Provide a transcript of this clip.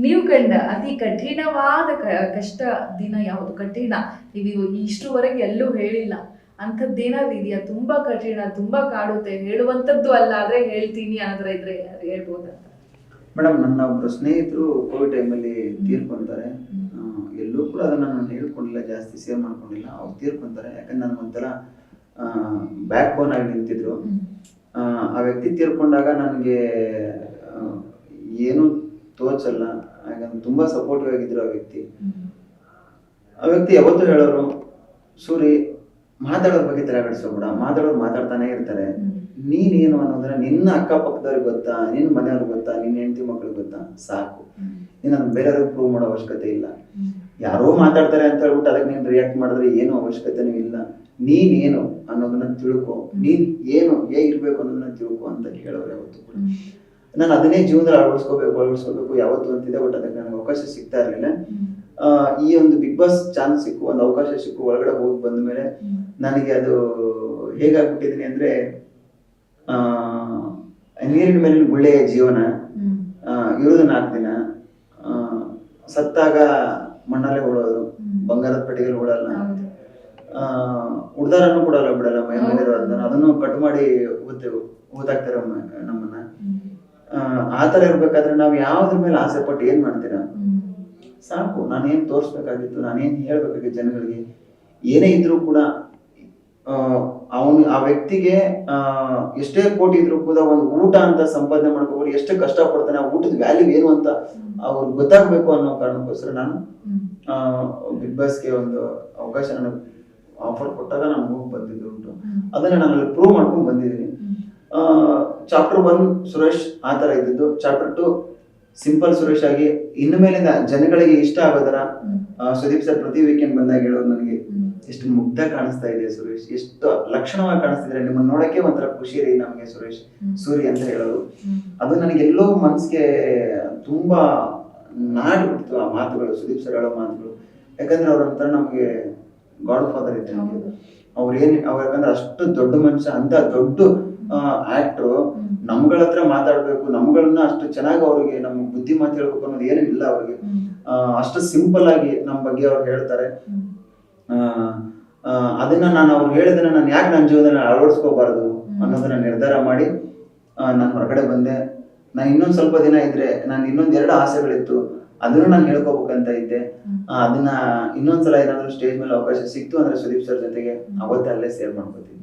ನೀವು ಕಂಡ ಅತಿ ಕಠಿಣವಾದ ಕಷ್ಟ ದಿನ ಯಾವುದು? ಕಠಿಣ. ನೀವು ಇಷ್ಟುವರೆಗೆ ಎಲ್ಲೂ ಹೇಳಿಲ್ಲ. ಅಂಥದ್ದೇನಾದ್ರು ಇದೆಯಾ ತುಂಬಾ ಕಠಿಣ ತುಂಬಾ ಕಾಡುತ್ತೆ. ಹೇಳುವಂಥದ್ದು ಅಲ್ಲ ಆದ್ರೆ ಹೇಳ್ತೀನಿ ಅನ್ನೋದ್ರ ಇದ್ರೆ ಹೇಳ್ಬೋದಂತ ಮೇಡಮ್ ನನ್ನ ಒಬ್ಬರು ಸ್ನೇಹಿತರು ಕೋವಿಡ್ ಟೈಮಲ್ಲಿ ತೀರ್ಕೊಂತಾರೆ. ಎಲ್ಲೂ ಕೂಡ ಅದನ್ನ ನಾನು ಹೇಳ್ಕೊಂಡಿಲ್ಲ ಜಾಸ್ತಿ ಸೇವ್ ಮಾಡ್ಕೊಂಡಿಲ್ಲ. ಅವ್ರು ತೀರ್ಕೊಂತಾರೆ. ಯಾಕಂದ್ರೆ ನನಗೊಂಥರ ಒಂಥರ ಬ್ಯಾಕ್ ಬೋನ್ ಆಗಿ ನಿಂತಿದ್ರು. ಆ, ವ್ಯಕ್ತಿ ತೀರ್ಕೊಂಡಾಗ ನನಗೆ ಏನೂ ತೋಚಲ್ಲ. ಯಾಕಂದ್ರೆ ತುಂಬಾ ಸಪೋರ್ಟಿವ್ ಆಗಿದ್ರು ಆ ವ್ಯಕ್ತಿ. ಆ ವ್ಯಕ್ತಿ ಯಾವತ್ತೂ ಹೇಳೋರು ಸೂರಿ ಮಾತಾಡೋದ್ರ ಬಗ್ಗೆ ತಲೆಗಡಿಸ್ಕೋಬೇಡ ಮಾತಾಡೋರು ಮಾತಾಡ್ತಾನೆ ಇರ್ತಾರೆ. ನೀನೇನು ಅನ್ನೋದನ್ನ ನಿನ್ನ ಅಕ್ಕಪಕ್ಕದವ್ರಿಗೆ ಗೊತ್ತಾ ನಿನ್ನ ಮನೆಯವ್ರಿಗೆ ಗೊತ್ತಾ ನಿನ್ನ ಹೆಂಡತಿ ಮಕ್ಳಿಗೆ ಗೊತ್ತಾ? ಸಾಕು. ನೀನು ಅದನ್ನ ಬೇರೆಯವ್ರಿಗೆ ಪ್ರೂವ್ ಮಾಡೋ ಅವಶ್ಯಕತೆ ಇಲ್ಲ. ಯಾರೋ ಮಾತಾಡ್ತಾರೆ ಅಂತ ಹೇಳ್ಬಿಟ್ಟು ಅದಕ್ಕೆ ನೀನು ರಿಯಾಕ್ಟ್ ಮಾಡಿದ್ರೆ ಏನು ಅವಶ್ಯಕತೆನೂ ಇಲ್ಲ. ನೀನೇನು ಅನ್ನೋದನ್ನ ತಿಳ್ಕೊ. ನೀನ್ ಏನು ಹೇಗಿರ್ಬೇಕು ಅನ್ನೋದನ್ನ ತಿಳ್ಕೊ ಅಂತ ಕೇಳೋರು ಯಾವತ್ತು ಕೂಡ. ನಾನು ಅದನ್ನೇ ಜೀವನದಲ್ಲಿ ಅಳವಡಿಸ್ಕೋಬೇಕು ಅಳವಡಿಸ್ಕೋಬೇಕು ಯಾವತ್ತು ಅಂತಿದೆ ಬಟ್ ಅದಕ್ಕೆ ನನಗೆ ಅವಕಾಶ ಸಿಗ್ತಾ ಇರಲಿಲ್ಲ. ಈ ಒಂದು ಬಿಗ್ ಬಾಸ್ ಚಾನ್ಸ್ ಸಿಕ್ಕು ಒಂದು ಅವಕಾಶ ಸಿಕ್ಕು ಒಳಗಡೆ ಹೋಗಿ ಬಂದ ಮೇಲೆ ನನಗೆ ಅದು ಹೇಗಾಗ್ಬಿಟ್ಟಿದ್ದೀನಿ ಅಂದ್ರೆ ಆ, ನೀರಿನ ಮೇಲಿನ ಗುಳ್ಳೆಯ ಜೀವನ ಇರೋದು ನಾಲ್ಕು ದಿನ. ಆ, ಸತ್ತಾಗ ಮಣ್ಣಲ್ಲೇ ಉಳೋದು ಬಂಗಾರದ ಪಟ್ಟಿಗೆಲ್ಲ ಉಳಲ್ಲ. ಆ, ಉಡ್ದಾರನ್ನು ಕೊಡಲ್ಲ ಬಿಡಲ್ಲ ಮೈ ಮೇಲೆ ಅದನ್ನ ಅದನ್ನು ಕಟ್ ಮಾಡಿ ಓದ್ತೇವೆ ಓದಾಕ್ತಾರೆ ನಮ್ಮನ್ನ. ಆ, ಆ ಥರ ಇರ್ಬೇಕಾದ್ರೆ ನಾವು ಯಾವ್ದ್ರ ಮೇಲೆ ಆಸೆ ಪಟ್ಟು ಏನ್ ಮಾಡ್ತೀರಾ? ಸಾಕು ನಾನೇನ್ ತೋರಿಸ್ಬೇಕಾಗಿತ್ತು ನಾನೇನ್ ಹೇಳ್ಬೇಕಾಗಿತ್ತು ಜನಗಳಿಗೆ ಏನೇ ಇದ್ರೂ ಕೂಡ ಅವನು ಆ ವ್ಯಕ್ತಿಗೆ ಎಷ್ಟೇ ಕೋಟಿ ಇದ್ರೂ ಕೂಡ ಒಂದು ಊಟ ಅಂತ ಸಂಪಾದನೆ ಮಾಡ್ಕೋಬೋದು ಎಷ್ಟು ಕಷ್ಟ ಪಡ್ತಾನೆ ಆ ಊಟದ ವ್ಯಾಲ್ಯೂ ಏನು ಅಂತ ಅವ್ರಿಗೆ ಗೊತ್ತಾಗ್ಬೇಕು ಅನ್ನೋ ಕಾರಣಕ್ಕೋಸ್ಕರ ನಾನು ಬಿಗ್ ಬಾಸ್ಗೆ ಒಂದು ಅವಕಾಶ ನನಗೆ ಆಫರ್ ಕೊಟ್ಟಾಗ ನಾನು ಹೋಗಿ ಬಂದಿದ್ದು ಉಂಟು. ಅದನ್ನ ನಾನು ಪ್ರೂವ್ ಮಾಡ್ಕೊಂಡು ಬಂದಿದ್ದೀನಿ. ಚಾಪ್ಟರ್ ಒನ್ ಸುರೇಶ್ ಆ ತರ ಇದ್ದಿದ್ದು. ಚಾಪ್ಟರ್ ಟು ಸಿಂಪಲ್ ಸುರೇಶ್ ಆಗಿ ಇನ್ನು ಮೇಲಿಂದ ಜನಗಳಿಗೆ ಇಷ್ಟ ಆಗೋದರ ಸುದೀಪ್ ಸರ್ ಪ್ರತಿ ವೀಕೆಂಡ್ ಬಂದಾಗ ಹೇಳೋದು ನನಗೆ ಎಷ್ಟು ಮುಗ್ಧ ಕಾಣಿಸ್ತಾ ಇದೆ ಸುರೇಶ್. ಎಷ್ಟು ಲಕ್ಷಣವಾಗಿ ಕಾಣಿಸ್ತಿದ್ರೆ ನಿಮ್ಮನ್ನ ನೋಡಕ್ಕೆ ಒಂಥರ ಖುಷಿ ರೀ ನಮಗೆ ಸುರೇಶ್. ಸೂರಿ ಅಂತ ಹೇಳೋದು. ಅದು ನನಗೆ ಎಲ್ಲೋ ಮನಸ್ಸಿಗೆ ತುಂಬಾ ನಾಡ್ಬಿಡ್ತು ಆ ಮಾತುಗಳು ಸುದೀಪ್ ಸರ್ ಹೇಳೋ ಮಾತುಗಳು. ಯಾಕಂದ್ರೆ ಅವ್ರ ಒಂಥರ ನಮಗೆ ಗಾಡ್ ಫಾದರ್ ಇದ್ದಾರೆ ಅವ್ರು ಏನ್ ಅವ್ರು ಯಾಕಂದ್ರೆ ಅಷ್ಟು ದೊಡ್ಡ ಮನುಷ್ಯ ಅಂತ ದೊಡ್ಡ ಆಕ್ಟ್ರು ನಮ್ಗಳ ಹತ್ರ ಮಾತಾಡ್ಬೇಕು, ನಮ್ಗಳನ್ನ ಅಷ್ಟು ಚೆನ್ನಾಗಿ ಅವ್ರಿಗೆ ನಮ್ಮ ಬುದ್ಧಿ ಮಾತು ಹೇಳ್ಬೇಕು ಅನ್ನೋದು ಏನೂ ಇಲ್ಲ ಅವ್ರಿಗೆ ಅಷ್ಟು ಸಿಂಪಲ್ ಆಗಿ ನಮ್ಮ ಬಗ್ಗೆ ಅವ್ರು ಹೇಳ್ತಾರೆ. ಅದನ್ನ ನಾನು ಅವ್ರು ಹೇಳಿದನ್ನ ನಾನು ಯಾಕೆ ನನ್ನ ಜೀವನದಲ್ಲಿ ಅಳವಡಿಸ್ಕೋಬಾರ್ದು ಅನ್ನೋದನ್ನ ನಿರ್ಧಾರ ಮಾಡಿ ನಾನು ಹೊರಗಡೆ ಬಂದೆ. ನಾನು ಇನ್ನೊಂದು ಸ್ವಲ್ಪ ದಿನ ಇದ್ರೆ ನಾನು ಇನ್ನೊಂದ್ ಎರಡು ಆಸೆಗಳಿತ್ತು, ಅದನ್ನು ನಾನು ಹೇಳ್ಕೋಬೇಕಂತ ಇದ್ದೆ. ಅದನ್ನ ಇನ್ನೊಂದ್ಸಲ ಏನಾದ್ರು ಸ್ಟೇಜ್ ಮೇಲೆ ಅವಕಾಶ ಸಿಕ್ತು ಅಂದ್ರೆ ಸುದೀಪ್ ಸರ್ ಜೊತೆಗೆ ಅವತ್ತೇ ಅಲ್ಲೇ ಸೇರ್ ಮಾಡ್ಕೋತೀನಿ.